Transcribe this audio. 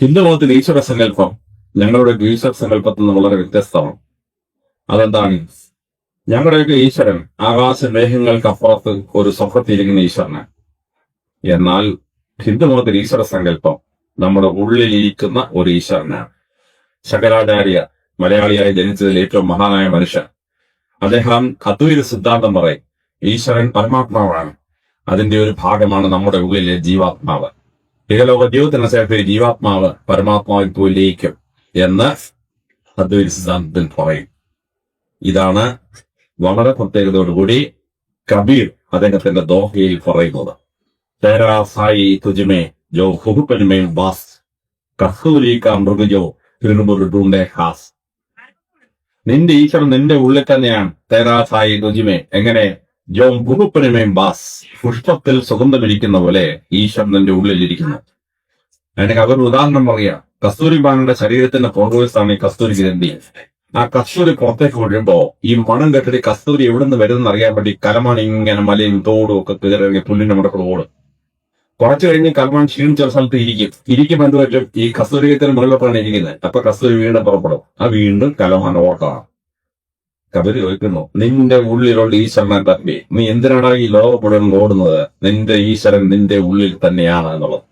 ഹിന്ദുമതത്തിൽ ഈശ്വര സങ്കല്പം ഞങ്ങളുടെ ഈശ്വര സങ്കല്പത്തിൽ നിന്ന് വളരെ വ്യത്യസ്തമാണ്. അതെന്താണ്? ഞങ്ങളുടെയൊക്കെ ഈശ്വരൻ ആകാശ മേഘങ്ങൾക്കപ്പുറത്ത് ഒരു സ്വർഗത്തിരിക്കുന്ന ഈശ്വരനെ എന്നാൽ ഹിന്ദുമതത്തിൽ ഈശ്വര സങ്കല്പം നമ്മുടെ ഉള്ളിലിരിക്കുന്ന ഒരു ഈശ്വരനാണ്. ശങ്കരാചാര്യ മലയാളിയായി ജനിച്ചതിൽ ഏറ്റവും മഹാനായ മനുഷ്യൻ. അദ്ദേഹം അദ്വൈത സിദ്ധാന്തം പറയും ഈശ്വരൻ പരമാത്മാവാണ്. അതിന്റെ ഒരു ഭാഗമാണ് നമ്മുടെ ഉള്ളിലെ ജീവാത്മാവ്. ഇഹലോക ജീവിതത്തിന് ശേഷം ജീവാത്മാവ് പരമാത്മാവിൽ ലയിക്കും എന്ന് അദ്വൈത സിദ്ധാന്തത്തിൽ പറയും. ഇതാണ് വളരെ പ്രത്യേകതയോടുകൂടി കബീർ അദ്ദേഹത്തിന്റെ ദോഹയിൽ പറയുന്നത്. തേരാ സായി തുജിമേ ജോ ഹുഹുപ്പനുമേ ബാസ് കസ്തൂരി മൃഗജോ തിരുമുറുണ്ടേ ഹാസ്. നിന്റെ ഈശ്വരൻ നിന്റെ ഉള്ളിൽ തന്നെയാണ്. തേരാ സായി തുജിമേ എങ്ങനെ ജോ ഹുഹുപ്പനുമേ ബാസ് പുഷ്പത്തിൽ സുഗന്ധമിരിക്കുന്ന പോലെ ഈശ്വരൻ നിന്റെ ഉള്ളിലിരിക്കുന്നു. അതിന് അവർ ഉദാഹരണം പറയാം. കസ്തൂരി ബാനയുടെ ശരീരത്തിന്റെ പുറകുവശത്താണ് ഈ കസ്തൂരി ഗ്രന്ഥി. ആ കസ്തൂരി പുറത്തേക്ക് വീഴുമ്പോ ഈ മണം കെട്ടിട്ട് കസ്തൂരി എവിടെ നിന്ന് വരുന്നെന്ന് അറിയാൻ വേണ്ടി കലമാൻ ഇങ്ങനെ മലയും തോടും ഒക്കെ കയറി പുല്ലിന്റെ മുടക്കൂടെ ഓടും. കുറച്ചു കഴിഞ്ഞ് കലമാൻ ക്ഷീണിച്ച സ്ഥലത്ത് ഇരിക്കും. ഇരിക്കുമ്പോൾ എന്ത് പറ്റും ഈ കസ്തൂരിയത്തിന് മുകളിലൊക്കെയാണ് ഇരിക്കുന്നത്. അപ്പൊ കസ്തൂരി വീണ്ടും പുറപ്പെടും. ആ വീണ്ടും കലമാൻ ഓട്ടമാണ് കബരി ചോദിക്കുന്നു നിന്റെ ഉള്ളിലുള്ള ഈശ്വരനെ തമ്പി നീ എന്തിനാണ് ഈ ലോകം മുഴുവൻ ഓടുന്നത്? നിന്റെ ഈശ്വരൻ നിന്റെ ഉള്ളിൽ തന്നെയാണ് എന്നുള്ളത്.